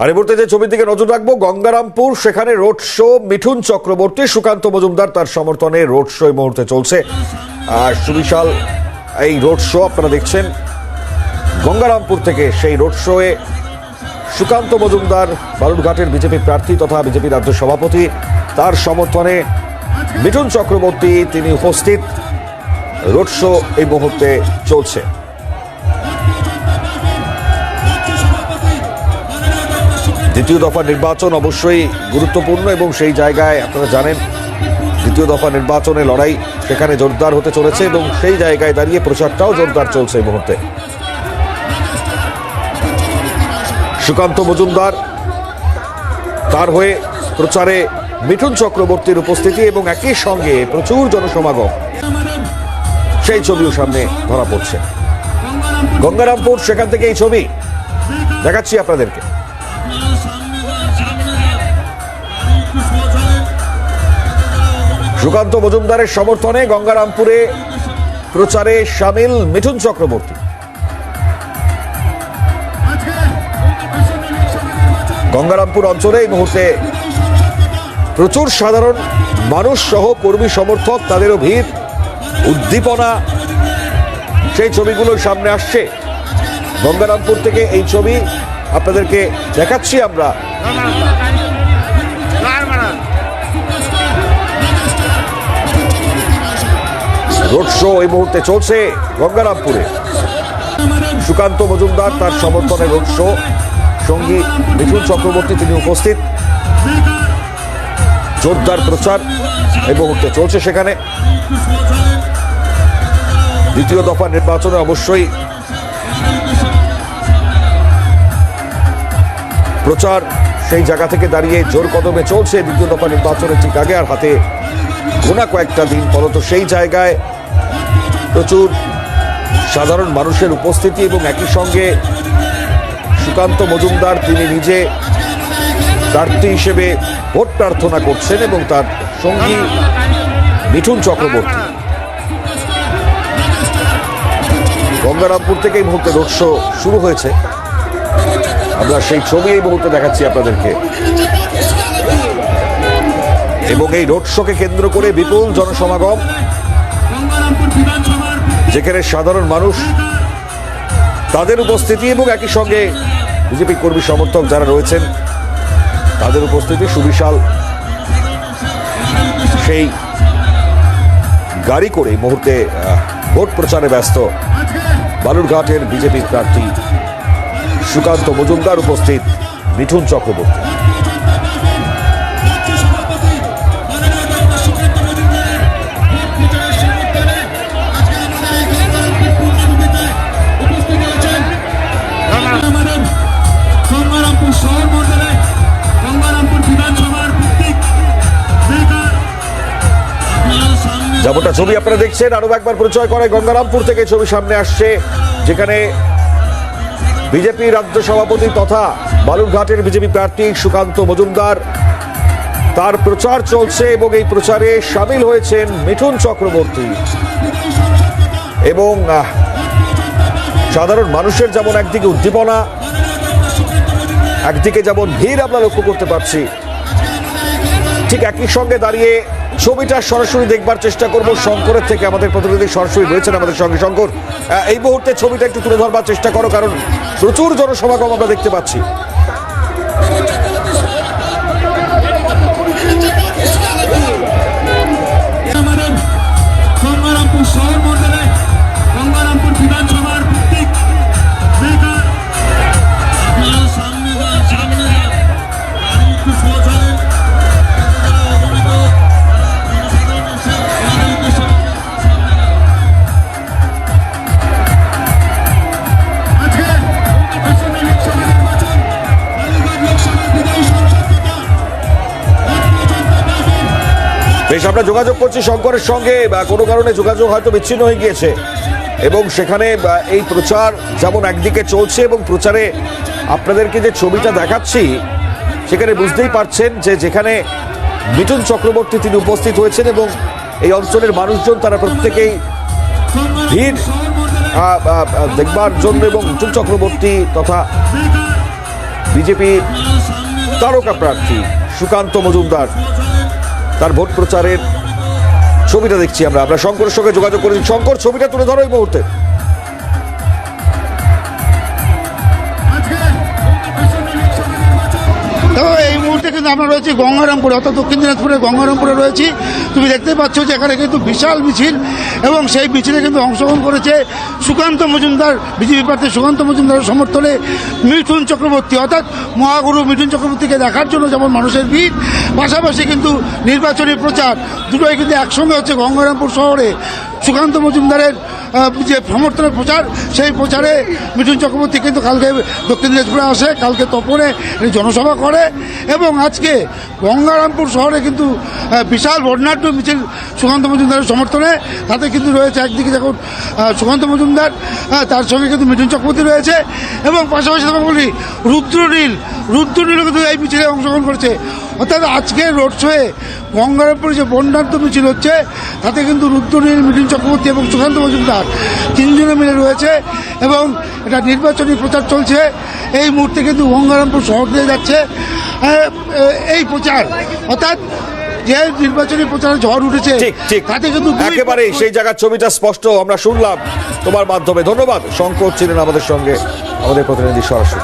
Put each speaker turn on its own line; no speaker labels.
আর এই যে ছবির দিকে নজর রাখব, গঙ্গারামপুর, সেখানে রোড শো, মিঠুন চক্রবর্তী, সুকান্ত মজুমদার তার সমর্থনে রোড শো এই মুহূর্তে চলছে। আর সুবিশাল, এই রোড শো আপনারা দেখছেন, গঙ্গারামপুর থেকে সেই রোড শোয়ে সুকান্ত মজুমদার, বালুরঘাটের বিজেপি প্রার্থী তথা বিজেপি রাজ্য সভাপতি, তার সমর্থনে মিঠুন চক্রবর্তী তিনি উপস্থিত। রোড শো এই মুহূর্তে চলছে। দ্বিতীয় দফা নির্বাচন অবশ্যই গুরুত্বপূর্ণ এবং সেই জায়গায় আপনারা জানেন, দ্বিতীয় দফা নির্বাচনে লড়াই সেখানে জোরদার হতে চলেছে এবং সেই জায়গায় দাঁড়িয়ে প্রচারটাও জোরদার চলছে এই মুহূর্তে। সুকান্ত মজুমদার তার হয়ে প্রচারে মিঠুন চক্রবর্তীর উপস্থিতি এবং একই সঙ্গে প্রচুর জনসমাগম। সেই ছবিও সামনে ধরা পড়ছে। গঙ্গারামপুর, সেখান থেকে এই ছবি। দেখাচ্ছি আপনাদেরকে। সুকান্ত মজুমদারের সমর্থনে গঙ্গারামপুরে প্রচারে সামিল মিঠুন চক্রবর্তী। গঙ্গারামপুর অঞ্চলে এই মুহূর্তে প্রচুর সাধারণ মানুষ সহ কর্মী সমর্থক, তাদেরও ভিড়, উদ্দীপনা, সেই ছবিগুলো সামনে আসছে। গঙ্গারামপুর থেকে এই ছবি আপনাদেরকে দেখাচ্ছি আমরা। রোড শো এই মুহূর্তে চলছে গঙ্গারামপুরে। সুকান্ত মজুমদার তার সমর্থনে রোড শো। সঙ্গী মিঠুন চক্রবর্তী, তিনি উপস্থিত। জোরদার প্রচার এই মুহূর্তে চলছে সেখানে। দ্বিতীয় দফা নির্বাচনে অবশ্যই প্রচার সেই জায়গা থেকে দাঁড়িয়ে জোর কদমে চলছে। দ্বিতীয় দফা নির্বাচনের ঠিক আগে আর হাতে গোনা কয়েকটা দিন, ফলত সেই জায়গায় প্রচুর সাধারণ মানুষের উপস্থিতি এবং একই সঙ্গে সুকান্ত মজুমদার, তিনি নিজে প্রার্থী হিসেবে ভোট প্রার্থনা করছেন এবং তার সঙ্গী মিঠুন চক্রবর্তী। গঙ্গারামপুর থেকে এই মুহূর্তে রোড শো শুরু হয়েছে। আমরা সেই ছবি এই মুহূর্তে দেখাচ্ছি আপনাদেরকে। এবং এই রোড শোকে কেন্দ্র করে বিপুল জনসমাগম। যেখানে সাধারণ মানুষ তাদের উপস্থিতি এবং একই সঙ্গে বিজেপি কর্মী সমর্থক যারা রয়েছেন, তাদের উপস্থিতি সুবিশাল। সেই গাড়ি করে মুহূর্তে ভোট প্রচারে ব্যস্ত বালুরঘাটের বিজেপি প্রার্থী সুকান্ত মজুমদার উপস্থিত মিঠুন চক্রবর্তী। যেমনটা ছবি আপনারা দেখছেন। আরও একবার পরিচয় করে গঙ্গারামপুর থেকে ছবি সামনে আসছে, যেখানে বিজেপি রাজ্য সভাপতি তথা বালুরঘাটের বিজেপি প্রার্থী সুকান্ত মজুমদার। তার প্রচার চলছে এবং এই প্রচারে সামিল হয়েছেন মিঠুন চক্রবর্তী। এবং সাধারণ মানুষের যেমন একদিকে উদ্দীপনা, একদিকে যেমন ভিড় আমরা লক্ষ্য করতে পারছি, ঠিক একই সঙ্গে দাঁড়িয়ে ছবিটা সরাসরি দেখবার চেষ্টা করব। শঙ্করের থেকে আমাদের প্রতিনিধি সরাসরি রয়েছেন আমাদের সঙ্গে। শঙ্কর এই মুহূর্তে ছবিটা একটু তুলে ধরবার চেষ্টা করো, কারণ প্রচুর জনসমাগম আমরা দেখতে পাচ্ছি। বেশ, আমরা যোগাযোগ করছি শঙ্করের সঙ্গে কোনো কারণে যোগাযোগ হয়তো বিচ্ছিন্ন হয়ে গিয়েছে। এবং সেখানে এই প্রচার যেমন একদিকে চলছে এবং প্রচারে আপনাদেরকে যে ছবিটা দেখাচ্ছি, সেখানে বুঝতেই পারছেন যে যেখানে মিঠুন চক্রবর্তী তিনি উপস্থিত হয়েছেন এবং এই অঞ্চলের মানুষজন, তারা প্রত্যেকেই ভিড় দেখবার জন্য এবং মিঠুন চক্রবর্তী তথা বিজেপি তারকা প্রার্থী সুকান্ত মজুমদার তার ভোট প্রচারের ছবিটা দেখছি আমরা। আমরা শঙ্করের সঙ্গে যোগাযোগ করেছি। শঙ্কর, ছবিটা তুলে ধরো এই মুহূর্তে।
কিন্তু আমরা রয়েছি গঙ্গারামপুরে, অর্থাৎ দক্ষিণ দিনাজপুরে গঙ্গারামপুরে রয়েছি। তুমি দেখতে পাচ্ছ যে এখানে কিন্তু বিশাল মিছিল এবং সেই মিছিলে কিন্তু অংশগ্রহণ করেছে সুকান্ত মজুমদার, বিজেপি প্রার্থী সুকান্ত মজুমদারের সমর্থনে মিঠুন চক্রবর্তী। অর্থাৎ মহাগুরু মিঠুন চক্রবর্তীকে দেখার জন্য যেমন মানুষের ভিড়, পাশাপাশি কিন্তু নির্বাচনী প্রচার। দুটোই কিন্তু একসঙ্গে হচ্ছে গঙ্গারামপুর শহরে। সুকান্ত মজুমদারের যে সমর্থনের প্রচার, সেই প্রচারে মিঠুন চক্রবর্তী কিন্তু কালকে দক্ষিণ দিনাজপুরে আসে, কালকে তপনে জনসভা করে এবং আজকে গঙ্গারামপুর শহরে কিন্তু বিশাল বর্ণাঢ্য মিছিল সুকান্ত মজুমদারের সমর্থনে। তাতে কিন্তু রয়েছে একদিকে দেখুন সুকান্ত মজুমদার তার সঙ্গে কিন্তু মিঠুন চক্রবর্তী রয়েছে এবং পাশাপাশি তোমাকে বলি রুদ্রনীল রুদ্রনীলও কিন্তু এই মিছিলে অংশগ্রহণ করেছে। অর্থাৎ আজকে রোড শোয়ে গঙ্গারামপুরে যে বন্যাঢ্য মিছিল হচ্ছে তাতে কিন্তু রুদ্রনীল মিঠুন চক্রবর্তী এবং সুকান্ত মজুমদার তিনজনে মিলে রয়েছে এবং এটা নির্বাচনী প্রচার চলছে। এই মুহূর্তে কিন্তু গঙ্গারামপুর শহর দিয়ে যাচ্ছে। এই প্রচার অর্থাৎ যে নির্বাচনী প্রচারে ঝড় উঠেছে তাতে কিন্তু
একেবারে সেই জায়গার ছবিটা স্পষ্ট আমরা শুনলাম তোমার মাধ্যমে। ধন্যবাদ শঙ্কর ছিলেন আমাদের সঙ্গে আমাদের প্রতিনিধি সরাসরি।